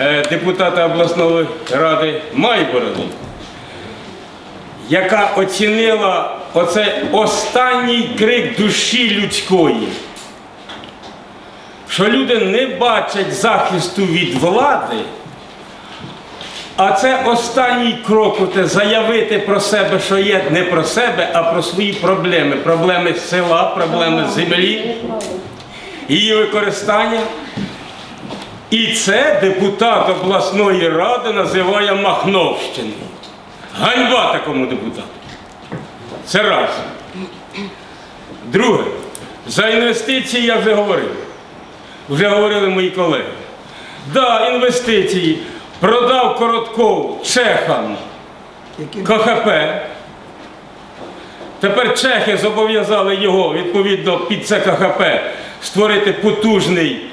е, депутата обласної ради Майбороди, яка оцінила оце останній крик душі людської, що люди не бачать захисту від влади. А це останній крок оте заявити про себе, що є не про себе, а про свої проблеми. Проблеми села, проблеми землі, її використання. І це депутат обласної ради називає Махновщиною. Ганьба такому депутату. Це раз. Друге, за інвестиції я вже говорив. Вже говорили мої колеги. Да, інвестиції. Продав Коротков чехам КХП. Тепер чехи зобов'язали його відповідно під це КХП створити потужний,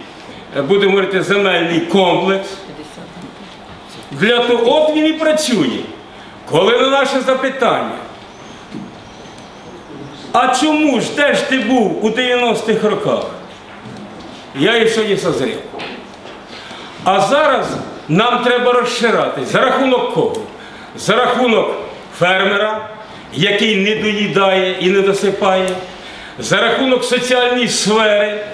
будемо говорити, земельний комплекс. Для того, от він і працює. Коли на наше запитання, а чому ж де ж ти був у 90-х роках? Я ще не созрів. А зараз нам треба розширятись. За рахунок кого? За рахунок фермера, який не доїдає і не досипає, за рахунок соціальної сфери,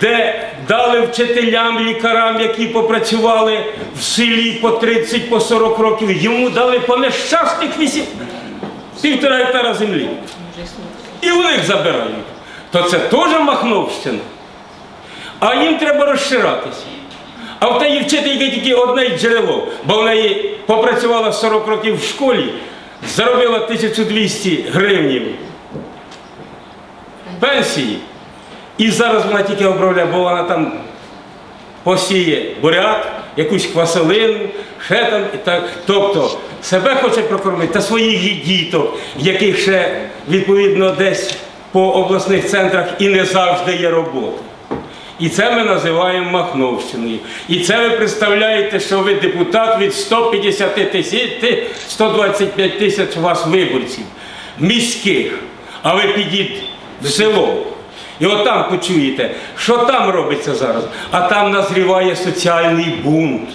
де дали вчителям, лікарам, які попрацювали в селі по 30, по 40 років, йому дали по нещасних вісім півтора гектара землі. І у них забирають. То це теж Махновщина. А їм треба розширатися. А в тієї вчительки тільки одне джерело, бо в неї попрацювала 40 років в школі, заробила 1200 гривнів пенсії. І зараз вона тільки обробляє, бо вона там посіє буряк, якусь квасолину, ще там і так. Тобто себе хоче прокормити та своїх діток, яких ще відповідно десь по обласних центрах і не завжди є робота. І це ми називаємо Махновщиною. І це ви представляєте, що ви депутат від 150 тисяч, 125 тисяч у вас виборців, міських, а ви підіть в село. І от там почуєте, що там робиться зараз. А там назріває соціальний бунт.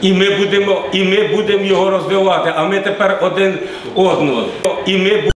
І ми будемо, і ми будемо його розвивати. А ми тепер один одного. І ми